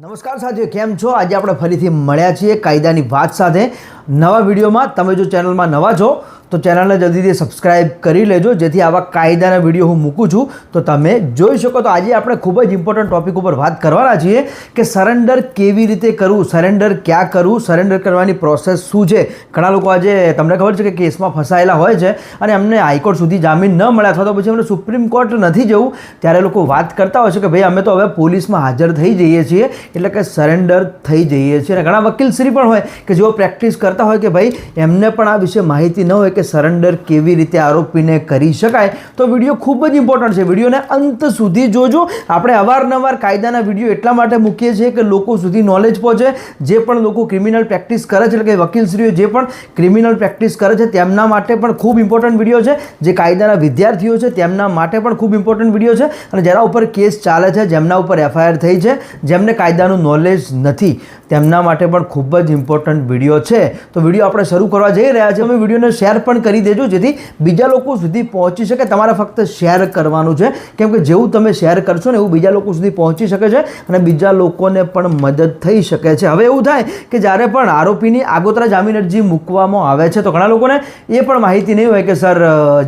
નમસ્કાર સાથીઓ કેમ છો? આજે આપણે ફરીથી મળ્યા છીએ કાયદાની વાત સાથે. નવા વિડીયોમાં તમે જો ચેનલમાં નવા છો તો ચેનલને જલ્દીથી સબસ્ક્રાઇબ કરી લેજો, જેથી આવા કાયદાના વીડિયો હું મૂકું છું. તો તમે જોઈ શકો તો આજે આપણે ખૂબ જ ઇમ્પોર્ટન્ટ ટોપિક ઉપર વાત કરવાના છીએ કે સરેન્ડર કેવી રીતે કરવું સરેન્ડર ક્યાં કરવું સરેન્ડર કરવાની પ્રોસેસ શું છે? ઘણા લોકો આજે તમને ખબર છે કે કેસમાં ફસાયેલા હોય છે અને એમને હાઈકોર્ટ સુધી જામીન ન મળે અથવા તો પછી એમને સુપ્રીમ કોર્ટ નથી જવું, ત્યારે લોકો વાત કરતા હોય છે કે ભાઈ અમે તો હવે પોલીસમાં હાજર થઈ જઈએ છીએ, એટલે કે સરેન્ડર થઈ જઈએ છીએ. અને ઘણા વકીલશ્રી પણ હોય કે જેઓ પ્રેક્ટિસ કરતા હોય કે ભાઈ એમને પણ આ વિશે માહિતી ન હોય કે સરેન્ડર કેવી રીતે આરોપીને કરી શકાય? તો વીડિયો ખૂબ જ ઇમ્પોર્ટન્ટ છે. વિડીયોને અંત સુધી જોજો. આપણે અવારનવાર કાયદાના વીડિયો એટલા માટે મૂકીએ છીએ કે લોકો સુધી નોલેજ પહોંચે. જે પણ લોકો ક્રિમિનલ પ્રેક્ટિસ કરે છે, એટલે કે વકીલશ્રીઓ જે પણ ક્રિમિનલ પ્રેક્ટિસ કરે છે, તેમના માટે પણ ખૂબ ઇમ્પોર્ટન્ટ વીડિયો છે. જે કાયદાના વિદ્યાર્થીઓ છે, તેમના માટે પણ ખૂબ ઇમ્પોર્ટન્ટ વીડિયો છે. અને જેના ઉપર કેસ ચાલે છે, જેમના ઉપર એફઆઈઆર થઈ છે, જેમને કાયદાનું નોલેજ નથી, તેમના માટે પણ ખૂબ જ ઇમ્પોર્ટન્ટ વીડિયો છે. તો વીડિયો આપણે શરૂ કરવા જઈ રહ્યા છીએ. અમે વિડીયોને શેર પણ કરી દેજો, જેથી બીજા લોકો સુધી પહોંચી શકે. તમારે ફક્ત શેર કરવાનું છે. કેમ કે જેવું તમે શેર કરશો ને એવું બીજા લોકો સુધી પહોંચી શકે છે અને બીજા લોકોને પણ મદદ થઈ શકે છે. હવે એવું થાય કે જ્યારે પણ આરોપીની આગોતરા જામીન અરજી મૂકવામાં આવે છે, તો ઘણા લોકોને એ પણ માહિતી નહીં હોય કે, સર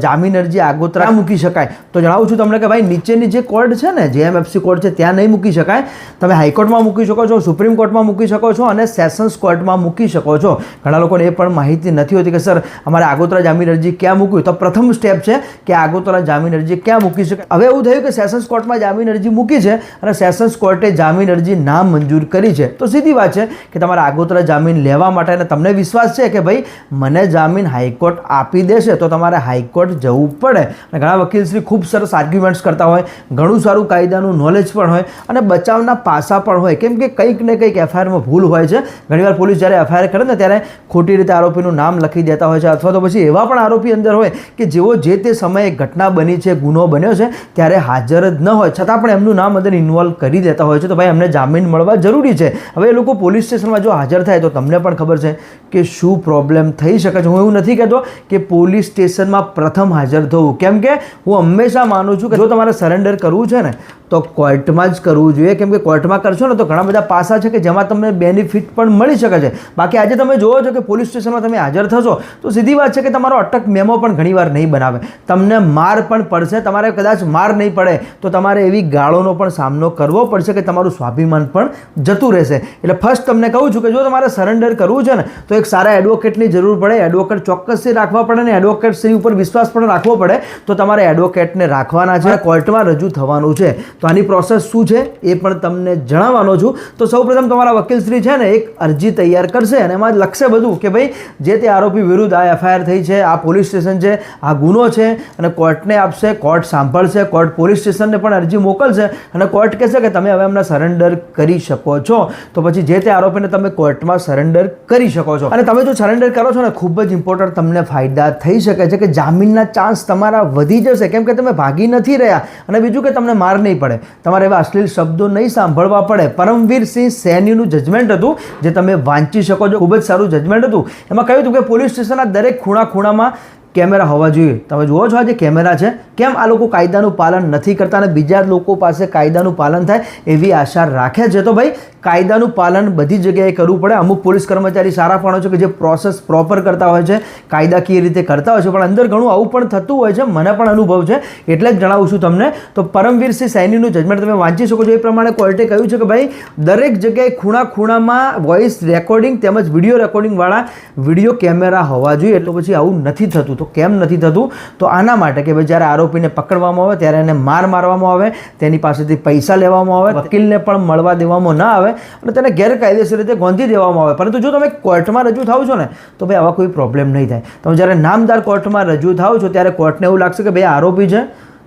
જામીન અરજી આગોતરા મૂકી શકાય. તો જણાવું છું તમને કે, ભાઈ, નીચેની જે કોર્ટ છે ને, જેએમએફસી કોર્ટ છે, ત્યાં નહીં મૂકી શકાય. તમે હાઈકોર્ટમાં મૂકી શકો છો, સુપ્રીમ કોર્ટમાં મૂકી શકો છો અને સેશન્સ કોર્ટમાં મૂકી શકો છો. ઘણા લોકોને એ પણ માહિતી નથી હોતી કે, સર, અમારે આગોતરા જામીન અરજી ક્યાં મૂકવી? તો પ્રથમ સ્ટેપ છે કે આગોતરા જામીન અરજી ક્યાં મૂકી શકાય? હવે એવું થયું કે સેશન્સ કોર્ટમાં જામીન અરજી મૂકી છે અને સેશન્સ કોર્ટે જામીન અરજી ના મંજૂર કરી છે. તો સીધી વાત છે કે તમારે આગોતરા જામીન લેવા માટે અને તમને વિશ્વાસ છે કે ભાઈ, મને જામીન હાઈકોર્ટ આપી દેશે તો તમારે હાઈકોર્ટ જવું પડે. અને ઘણા વકીલશ્રી ખૂબ સરસ આર્ગ્યુમેન્ટ્સ કરતા હોય, ઘણું સારું કાયદાનું નોલેજ પણ હોય અને બચાવના પાસા પણ હોય. કેમ કે કંઈક ને કંઈક એફઆઈઆરમાં ભૂલ હોય છે. ઘણીવાર પોલીસ જ્યારે એફઆઈઆર કરે ને, ત્યારે ખોટી રીતે આરોપીનું નામ લખી દેતા હોય છે અથવા તો પછી એવા પણ આરોપી અંદર હોય કે જેઓ જે તે સમયે ઘટના બની છે, ગુનો બન્યો છે, ત્યારે હાજર જ ન હોય. છતાં પણ એમનું નામ અંદર ઇન્વોલ્વ કરી દેતા હોય છે. તો ભાઈ એમને જામીન મળવા જરૂરી છે. હવે એ લોકો પોલીસ સ્ટેશનમાં જો હાજર થાય તો તમને પણ ખબર છે કે શું પ્રોબ્લેમ થઈ શકે છે. હું એવું નથી કહેતો કે પોલીસ સ્ટેશનમાં પ્રથમ હાજર થવું. કેમ કે હું હંમેશા માનું છું કે જો તમારે સરેન્ડર કરવું છે ને તો કોર્ટમાં જ કરવું જોઈએ. કેમ કે કોર્ટમાં કરશો ને તો ઘણા બધા પાસા છે કે જેમાં તમને બેનિફિટ પણ મળી શકે છે. બાકી આજે તમે જોવો છો કે પોલીસ સ્ટેશનમાં તમે હાજર થશો તો સીધી વાત છે કે તમારો અટક મેમો પણ ઘણીવાર નહીં બનાવે. તમને માર પણ પડશે. તમારે કદાચ માર નહીં પડે તો તમારે એવી ગાળોનો પણ સામનો કરવો પડશે કે તમારું સ્વાભિમાન પણ જતું રહેશે. એટલે ફર્સ્ટ તમને કહું છું કે જો તમારે સરેન્ડર કરવું છે ને, તો એક સારા એડવોકેટની જરૂર પડે. એડવોકેટ ચોક્કસથી રાખવા પડે ને એડવોકેટ શ્રી ઉપર વિશ્વાસ પણ રાખવો પડે. તો તમારે એડવોકેટને રાખવાના છે. કોર્ટમાં રજૂ થવાનું છે. તો આની પ્રોસેસ શું છે એ પણ તમને જણાવવાનો છું. તો સૌપ્રથમ તમારા વકીલશ્રી છે ને એક અરજી તૈયાર કરશે અને એમાં લખશે બધું કે ભાઈ, જે તે આરોપી વિરુદ્ધ આ એફઆઈઆર થઈ છે, આ પોલીસ સ્ટેશન છે, આ ગુનો છે અને કોર્ટને આપશે, કોર્ટ સાંભળશે, કોર્ટ પોલીસ સ્ટેશનને પણ અરજી મોકલશે અને કોર્ટ કહેશે કે તમે હવે એમને સરેન્ડર કરી શકો છો. તો પછી જે તે આરોપીને તમે કોર્ટમાં સરેન્ડર કરી શકો છો. અને તમે જો સરેન્ડર કરો છો ને, ખૂબ જ ઇમ્પોર્ટન્ટ તમને ફાયદા થઈ શકે છે કે જામીનના ચાન્સ તમારા વધી જશે. કેમ કે તમે ભાગી નથી રહ્યા. અને બીજું કે તમને માર નહીં પડે. તમારે એવા અશ્લીલ શબ્દો નહીં સાંભળવા પડે. પરમવીર સિંહ સૈનીનું જજમેન્ટ હતું, જે તમે વાંચી શકો છો. ખૂબ જ સારું જજમેન્ટ હતું. એમાં કહ્યું હતું કે, પોલીસ સ્ટેશનના દરેક ખૂણા ખૂણામાં કેમેરા હોવા જોઈએ. તમે જુઓ છો આ જે કેમેરા છે, કેમ આ લોકો કાયદાનું પાલન નથી કરતા અને બીજા લોકો પાસે કાયદાનું પાલન થાય એવી આશા રાખે છે? તો ભાઈ, કાયદાનું પાલન બધી જગ્યાએ કરવું પડે. અમુક પોલીસ કર્મચારી સારા પણ હોય છે કે જે પ્રોસેસ પ્રોપર કરતા હોય છે, કાયદાકીય રીતે કરતા હોય છે, પણ અંદર ઘણું આવું પણ થતું હોય છે, મને પણ અનુભવ છે, એટલે જ જણાવું છું તમને. તો પરમવીરસિંહ સૈનીનું જજમેન્ટ તમે વાંચી શકો છો. એ પ્રમાણે કોર્ટે કહ્યું છે કે ભાઈ, દરેક જગ્યાએ ખૂણા ખૂણામાં વોઇસ રેકોર્ડિંગ તેમજ વીડિયો રેકોર્ડિંગવાળા વીડિયો કેમેરા હોવા જોઈએ. એટલે પછી આવું નથી થતું. તો કેમ નથી થતું? તો આના માટે કે ભાઈ જ્યારે આરોપીને પકડવામાં આવે, ત્યારે એને માર મારવામાં આવે, તેની પાસેથી પૈસા લેવામાં આવે, વકીલને પણ મળવા દેવામાં ના આવે અને તેને ગેરકાયદેસર રીતે ગોંધી દેવામાં આવે. પરંતુ જો તમે કોર્ટમાં રજૂ થાવ છો ને, તો ભાઈ આવા કોઈ પ્રોબ્લેમ નહીં થાય. તમે જ્યારે નામદાર કોર્ટમાં રજૂ થાવ છો, ત્યારે કોર્ટને એવું લાગશે કે ભાઈ આરોપી છે,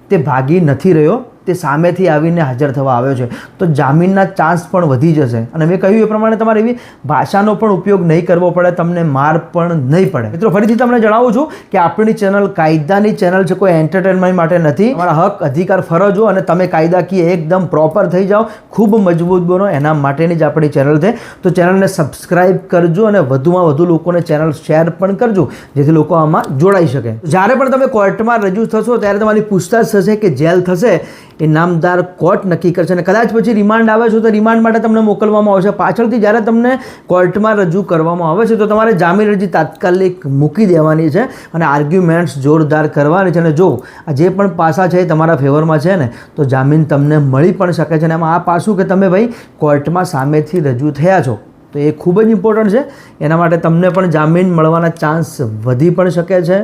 તે ભાગી નથી રહ્યો. તે સામેથી આવીને હાજર થવા આવ્યો છે. તો જામીનના ચાન્સ પણ વધી જશે. અને મેં કહ્યું એ પ્રમાણે તમારે એવી ભાષાનો પણ ઉપયોગ નહીં કરવો પડે, તમને માર પણ નહીં પડે. મિત્રો, ફરીથી તમને જણાવું છું કે આપણી ચેનલ કાયદાની ચેનલ છે, કોઈ એન્ટરટેનમેન્ટ માટે નથી. તમારા હક, અધિકાર ફરજો અને તમે કાયદાકીય એકદમ પ્રોપર થઈ જાઓ. ખૂબ મજબૂત બનો, એના માટેની જ આપણી ચેનલ છે. તો ચેનલને સબસ્ક્રાઇબ કરજો અને વધુમાં વધુ લોકોને ચેનલ શેર પણ કરજો, જેથી લોકો આમાં જોડાઈ શકે. જ્યારે પણ તમે કોર્ટમાં રજૂ થશો, ત્યારે તમારી પૂછતાછ થશે કે જેલ થશે. એ નામદાર કોર્ટ નક્કી કરશે અને કદાચ પછી રિમાન્ડ આવે છે તો રિમાન્ડ માટે તમને મોકલવામાં આવશે. પાછળથી જ્યારે તમને કોર્ટમાં રજૂ કરવામાં આવે છે તો તમારે જામીન અરજી તાત્કાલિક મૂકી દેવાની છે અને આર્ગ્યુમેન્ટ્સ જોરદાર કરવાની છે. અને જો આ જે પણ પાસા છે એ તમારા ફેવરમાં છે ને, તો જામીન તમને મળી પણ શકે છે. અને એમાં આ પાસું કે તમે ભાઈ કોર્ટમાં સામેથી રજૂ થયા છો. તો એ ખૂબ જ ઇમ્પોર્ટન્ટ છે. એના માટે તમને પણ જામીન મળવાના ચાન્સ વધી પણ શકે છે.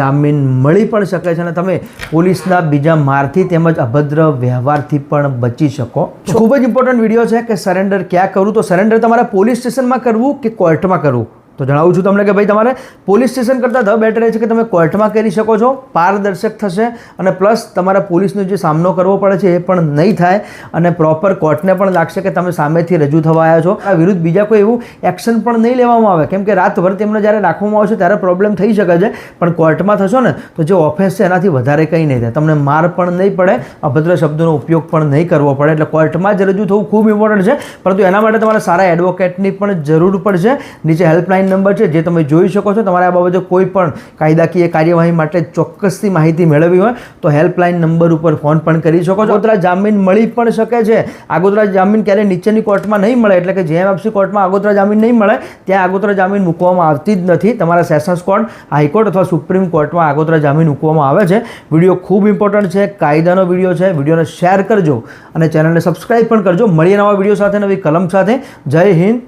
જામીન મળી પણ શકે છે અને તમે પોલીસના બીજા મારથી તેમજ અભદ્ર વ્યવહારથી પણ બચી શકો. ખૂબ જ ઇમ્પોર્ટન્ટ વીડિયો છે કે સરેન્ડર ક્યાં કરવું તો સરેન્ડર તમારે પોલીસ સ્ટેશનમાં કરવું કે કોર્ટમાં કરવું? તો જણાવું છું તમને કે ભાઈ તમારે પોલીસ સ્ટેશન કરતાં ધ બેટર એ છે કે તમે કોર્ટમાં કરી શકો છો, પારદર્શક થશે અને પ્લસ તમારા પોલીસનો જે સામનો કરવો પડે છે એ પણ નહીં થાય અને પ્રોપર કોર્ટને પણ લાગશે કે તમે સામેથી રજૂ થવા આવ્યા છો. આ વિરુદ્ધ બીજા કોઈ એવું એક્શન પણ નહીં લેવામાં આવે. કેમ કે રાતભર તેમને જ્યારે રાખવામાં આવશે ત્યારે પ્રોબ્લેમ થઈ શકે છે, પણ કોર્ટમાં થશો ને તો જે ઓફેન્સ છે એનાથી વધારે કંઈ નહીં થાય. તમને માર પણ નહીં પડે, અભદ્ર શબ્દોનો ઉપયોગ પણ નહીં કરવો પડે. એટલે કોર્ટમાં જ રજૂ થવું ખૂબ ઇમ્પોર્ટન્ટ છે, પરંતુ એના માટે તમારે સારા એડવોકેટની પણ જરૂર પડશે. નીચે હેલ્પલાઇન નંબર છે, જે તમે જોઈ શકો છો. તમારે આ બાબતે કોઈ પણ કાયદાકીય કાર્યવાહી માટે ચોક્કસથી માહિતી મેળવવી હોય, તો હેલ્પલાઇન નંબર ઉપર ફોન પણ કરી શકો છો. આગોતરા જામીન મળી પણ શકે છે. આગોતરા જામીન ક્યારેય નીચેની કોર્ટમાં નહીં મળે, એટલે કે જેએમએફસી કોર્ટમાં આગોતરા જામીન નહીં મળે, ત્યાં આગોતરા જામીન મૂકવામાં આવતી જ નથી. તમારા સેશન્સ કોર્ટ, હાઈકોર્ટ અથવા સુપ્રીમ કોર્ટમાં આગોતરા જામીન મૂકવામાં આવે છે. વીડિયો ખૂબ ઇમ્પોર્ટન્ટ છે, કાયદાનો વીડિયો છે. વિડીયોને શેર કરજો અને ચેનલને સબસ્ક્રાઈબ પણ કરજો. મળીએ નવા વીડિયો સાથે, નવી કલમ સાથે. જય હિન્દ,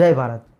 જય ભારત.